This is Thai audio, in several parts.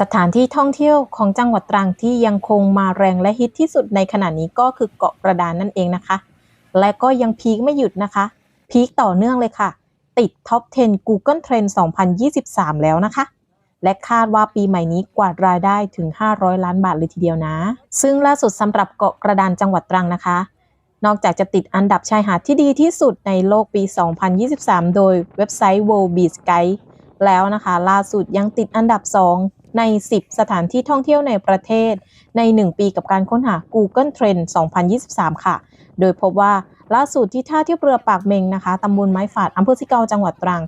สถานที่ท่องเที่ยวของจังหวัดตรังที่ยังคงมาแรงและฮิตที่สุดในขณะนี้ก็คือเกาะกระดานนั่นเองนะคะ และก็ยังพีคไม่หยุดนะคะ พีคต่อเนื่องเลยค่ะ ติดท็อป 10 Google Trend 2023 แล้วนะคะ และคาดว่าปีใหม่นี้กวาดรายได้ถึง 500 ล้านบาทเลยทีเดียวนะ ซึ่งล่าสุดสำหรับเกาะกระดานจังหวัดตรังนะคะ นอกจากจะติดอันดับชายหาดที่ดีที่สุดในโลกปี 2023 โดยเว็บไซต์ World Beach Guide แล้วนะคะ ล่าสุดยังติดอันดับ 2 ใน 10 สถานที่ท่องเที่ยวในประเทศ ใน 1 ปีกับการค้นหา Google Trend 2023 ค่ะ โดยพบว่าล่าสุดที่ท่าเทียบเรือปากเมงนะคะตำบลไม้ฝาดอำเภอสิเกาจังหวัดตรัง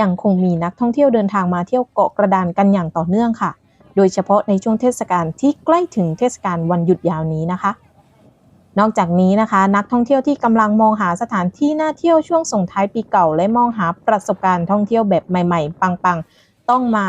ยังคงมีนักท่องเที่ยวเดินทางมาเที่ยวเกาะกระดานกันอย่างต่อเนื่องค่ะ โดยเฉพาะในช่วงเทศกาลที่ใกล้ถึงเทศกาลวันหยุดยาวนี้นะคะ นอกจากนี้นะคะ นักท่องเที่ยวที่กำลังมองหาสถานที่น่าเที่ยวช่วงส่งท้ายปีเก่า และมองหาประสบการณ์ท่องเที่ยวแบบใหม่ ๆ ปังๆ ต้องมา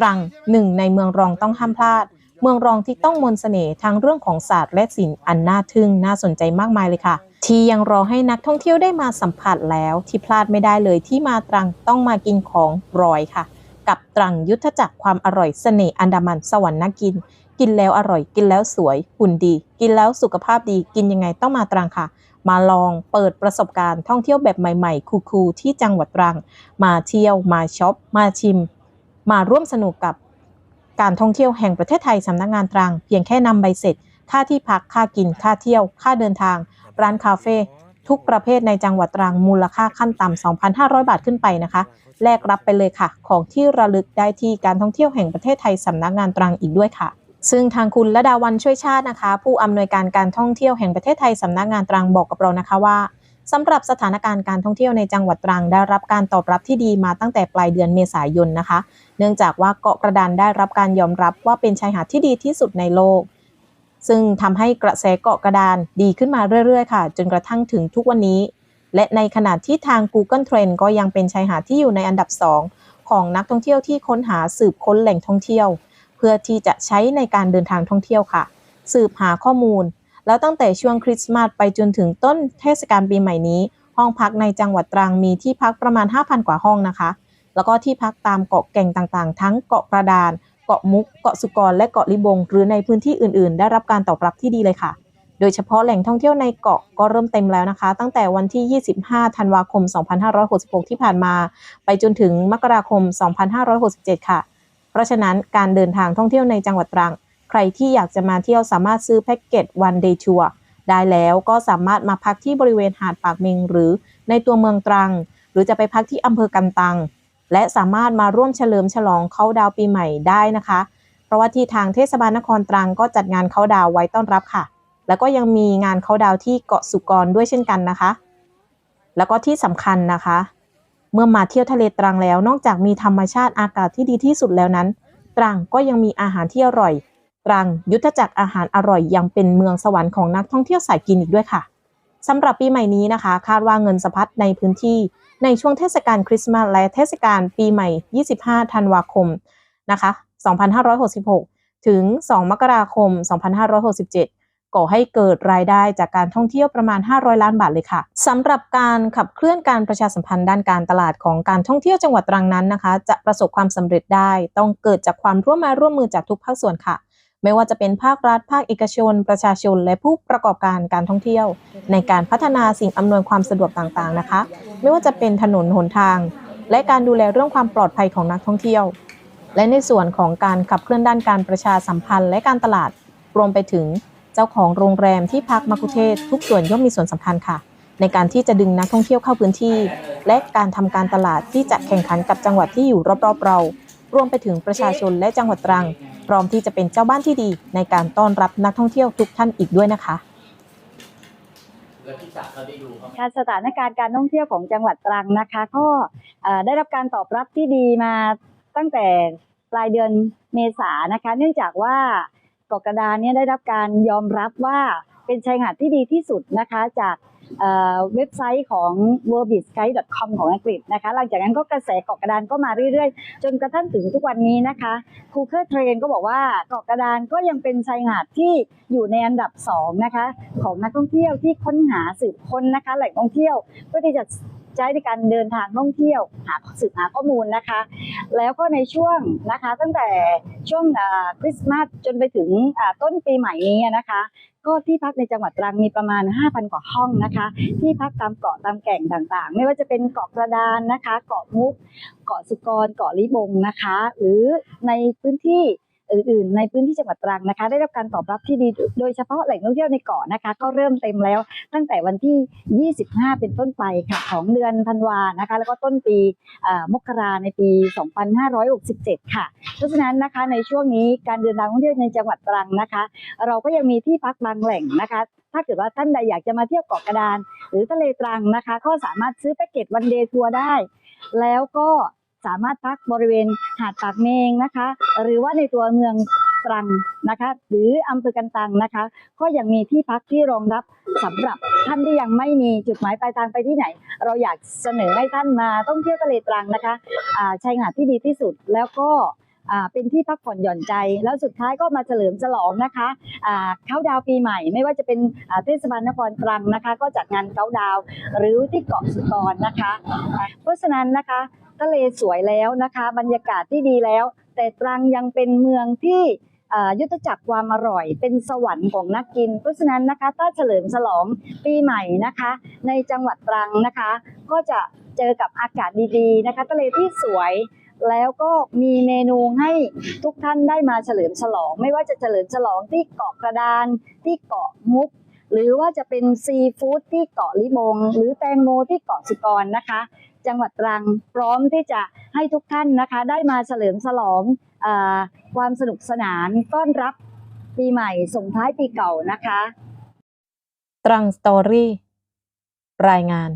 ตรังหนึ่งในเมืองรองต้องห้ามพลาด เมืองรองที่ต้องมนต์เสน่ห์ทั้งเรื่องของศาสตร์และศิลป์อันน่าทึ่งน่าสนใจมากมายเลยค่ะ ที่ยังรอให้นักท่องเที่ยวได้มาสัมผัสแล้วที่พลาดไม่ได้เลยที่มาตรังต้องมากินของรอยค่ะ กับตรังยุทธจักรความอร่อยเสน่ห์อันดามันสวรรค์น่ากิน กินแล้วอร่อย กินแล้วสวยหุ่นดี กินแล้วสุขภาพดีกินยังไงต้องมาตรังค่ะมาลองเปิดประสบการณ์ท่องเที่ยวแบบใหม่ ๆ คูลๆที่จังหวัดตรัง มาเที่ยว มาช็อป มาชิม มาร่วมสนุกกับการท่องเที่ยวแห่งประเทศไทยสำนักงานตรัง เพียงแค่นำใบเสร็จ ค่าที่พัก ค่ากิน ค่าเที่ยว ค่าเดินทาง ร้านคาเฟ่ทุกประเภทในจังหวัดตรังมูลค่าขั้นต่ำ 2,500 บาทขึ้นไปนะคะ แลกรับไปเลยค่ะ ของที่ระลึกได้ที่การท่องเที่ยวแห่งประเทศไทยสำนักงานตรังอีกด้วยค่ะ ซึ่งทางคุณระดาวันช่วยชาตินะคะ ผู้อำนวยการการท่องเที่ยวแห่งประเทศไทยสำนักงานตรังบอกกับเรานะคะว่า สำหรับสถานการณ์การท่องเที่ยวในจังหวัดตรังได้รับการตอบรับที่ดีมาตั้งแต่ปลายเดือนเมษายนนะคะ เนื่องจากว่าเกาะกระดานได้รับการยอมรับว่าเป็นชายหาดที่ดีที่สุดในโลก ซึ่งทำให้กระแสเกาะกระดานดีขึ้นมาเรื่อยๆ ค่ะ จนกระทั่งถึงทุกวันนี้ และในขณะที่ทาง Google Trend ก็ยังเป็นชายหาดที่อยู่ในอันดับ 2 ของนักท่องเที่ยวที่ค้นหาสืบค้นแหล่งท่องเที่ยว เพื่อที่จะใช้ในการเดินทางท่องเที่ยวค่ะ สืบหาข้อมูล แล้วตั้งแต่ช่วงคริสต์มาสไปจนถึงต้นเทศกาลปีใหม่นี้ ห้องพักในจังหวัดตรังมีที่พักประมาณ 5,000 กว่าห้องนะคะ แล้วก็ที่พักตามเกาะแก่งต่างๆ ทั้งเกาะกระดาน เกาะมุก เกาะสุกร และเกาะลิบง หรือในพื้นที่อื่นๆ ได้รับการตอบรับที่ดีเลยค่ะ โดยเฉพาะแหล่งท่องเที่ยวในเกาะก็เริ่มเต็มแล้วนะคะ ตั้งแต่วันที่ 25 ธันวาคม 2566 ที่ผ่านมา ไปจนถึงมกราคม 2567 ค่ะ เพราะฉะนั้นการเดินทางท่องเที่ยวในจังหวัดตรัง ใครที่อยากจะมาเที่ยวสามารถซื้อแพ็กเกจ one day tour ได้แล้วก็สามารถมาพักที่บริเวณหาดปากเมงหรือในตัวเมืองตรัง หรือจะไปพักที่อำเภอกันตัง และสามารถมาร่วมเฉลิมฉลองเขาดาวปีใหม่ได้นะคะ เพราะว่าที่ทางเทศบาลนครตรังก็จัดงานเขาดาวไว้ต้อนรับค่ะ แล้วก็ยังมีงานเขาดาวที่เกาะสุกรด้วยเช่นกันนะคะ แล้วก็ที่สำคัญนะคะ เมื่อมาเที่ยวทะเลตรังแล้ว นอกจากมีธรรมชาติอากาศที่ดีที่สุดแล้วนั้น ตรังก็ยังมีอาหารที่อร่อย ตรัง ยุทธจักรอาหารอร่อยยังเป็นเมืองสวรรค์ของนักท่องเที่ยวสายกินอีกด้วยค่ะสำหรับปีใหม่นี้นะคะ คาดว่าเงินสะพัดในพื้นที่ในช่วงเทศกาลคริสต์มาสและเทศกาลปีใหม่ 25 ธันวาคมนะคะ 2566 ถึง 2 มกราคม 2567ก่อให้เกิดรายได้จากการท่องเที่ยวประมาณ 500 ล้านบาทเลยค่ะสำหรับการขับเคลื่อนการประชาสัมพันธ์ด้านการตลาดของการท่องเที่ยวจังหวัดตรังนั้นนะคะ จะประสบความสำเร็จได้ ต้องเกิดจากความร่วมมือร่วมมือจากทุกภาคส่วนค่ะ ไม่ว่าจะเป็นภาครัฐ ภาคเอกชน ประชาชน และผู้ประกอบการการท่องเที่ยว ในการพัฒนาสิ่งอำนวยความสะดวกต่างๆนะคะ ไม่ว่าจะเป็นถนนหนทาง และการดูแลเรื่องความปลอดภัยของนักท่องเที่ยว และในส่วนของการขับเคลื่อนด้านการประชาสัมพันธ์และการตลาดรวมไปถึงเจ้าของโรงแรมที่พักมักคุเทศก์ทุกส่วนย่อมมีส่วนสำคัญค่ะ ในการที่จะดึงนักท่องเที่ยวเข้าพื้นที่ และการทำการตลาดที่จะแข่งขันกับจังหวัดที่อยู่รอบๆเรา รวมไปถึงประชาชนและจังหวัดตรัง พร้อมที่จะเป็นเจ้าบ้านที่ดี ในการต้อนรับนักท่องเที่ยวทุกท่านอีกด้วยนะคะแล้วพี่จ๋าเขาได้ดูเขาไหมค่ะสถานการณ์การท่องเที่ยวของจังหวัดตรังนะคะ ก็ได้รับการตอบรับที่ดีมาตั้งแต่ปลายเดือนเมษานะคะ เนื่องจากว่าเกาะกระดานนี่ยได้รับการยอมรับว่าเป็นชายหาดที่ดีที่สุดนะคะ จาก เว็บไซต์ของ w o r l d b e a c h g u i d e c o m ของอังกฤษนะคะ หลังจากนั้นก็กระแสเกาะกระดานก็มาเรื่อยๆ จนกระทั่งถึงทุกวันนี้นะคะครูเคอร์เทรนก็บอกว่าเกาะกระดานก็ยังเป็นชายหาดที่อยู่ในอันดับสองนะคะของนักท่องเที่ยวที่ค้นหาสืบค้นนะคะแหล่งท่องเที่ยวเพื่อที่จะใช้ในการเดินทางท่องเที่ยวหาสืบหาข้อมูลนะคะ แล้วก็ในช่วงนะคะตั้งแต่ช่วงคริสต์มาสจนไปถึงต้นปีใหม่นี้นะคะ ก็ที่พักในจังหวัดตรังมีประมาณ 5,000 กว่าห้องนะคะ ที่พักตามเกาะตามแก่งต่างๆ ไม่ว่าจะเป็นเกาะกระดานนะคะ เกาะมุก เกาะสุกร เกาะลิบงนะคะ หรือในพื้นที่ อื่นๆ ในพื้นที่จังหวัดตรังนะคะ ได้รับการตอบรับที่ดีโดยเฉพาะแหล่งท่องเที่ยวในเกาะนะคะ ก็เริ่มเต็มแล้วตั้งแต่วันที่ 25 เป็นต้นไปค่ะของเดือนธันวานะคะ แล้วก็ต้นปีมกราในปี 2567 ค่ะ เพราะฉะนั้นนะคะในช่วงนี้การเดินทางท่องเที่ยวในจังหวัดตรังนะคะ เราก็ยังมีที่พักบางแหล่งนะคะถ้าเกิดว่าท่านใดอยากจะมาเที่ยวเกาะกระดาน หรือทะเลตรังนะคะ ก็สามารถซื้อแพ็กเกจวันเดย์ทัวร์ได้ แล้วก็ สามารถพักบริเวณหาดปากเมงนะคะ หรือว่าในตัวเมืองตรังนะคะ หรืออำเภอกันตังนะคะ ก็ยังมีที่พักที่รองรับสำหรับท่านที่ยังไม่มีจุดหมายปลายทางไปที่ไหน เราอยากเสนอให้ท่านมาท่องเที่ยวทะเลตรังนะคะอ่าชายหาดที่ดีที่สุดแล้วก็อ่าเป็นที่พักผ่อนหย่อนใจ แล้วสุดท้ายก็มาเฉลิมฉลองนะคะอ่าเข้าดาวปีใหม่ ไม่ว่าจะเป็นอ่าเทศบาลนครตรังนะคะ ก็จัดงานเข้าดาวหรือที่เกาะสุกรนะคะ เพราะฉะนั้นนะคะ ทะเลสวยแล้วนะคะ บรรยากาศที่ดีแล้ว แต่ตรังยังเป็นเมืองที่ยุทธจักรความอร่อย เป็นสวรรค์ของนักกิน เพราะฉะนั้นนะคะถ้าเฉลิมฉลองปีใหม่นะคะ ในจังหวัดตรังนะคะ ก็จะเจอกับอากาศดีๆนะคะทะเลที่สวยแล้วก็มีเมนูให้ทุกท่านได้มาเฉลิมฉลอง ไม่ว่าจะเฉลิมฉลองที่เกาะกระดาน ที่เกาะมุก หรือว่าจะเป็นซีฟู้ดที่เกาะลิบงหรือแตงโมที่เกาะสุกรนะคะ จังหวัดตรัง พร้อมที่จะให้ทุกท่านนะคะ ได้มาเฉลิมฉลองอความสนุกสนานต้อนรับปีใหม่ส่งท้ายปีเก่านะคะ ตรังสตอรี่รายงาน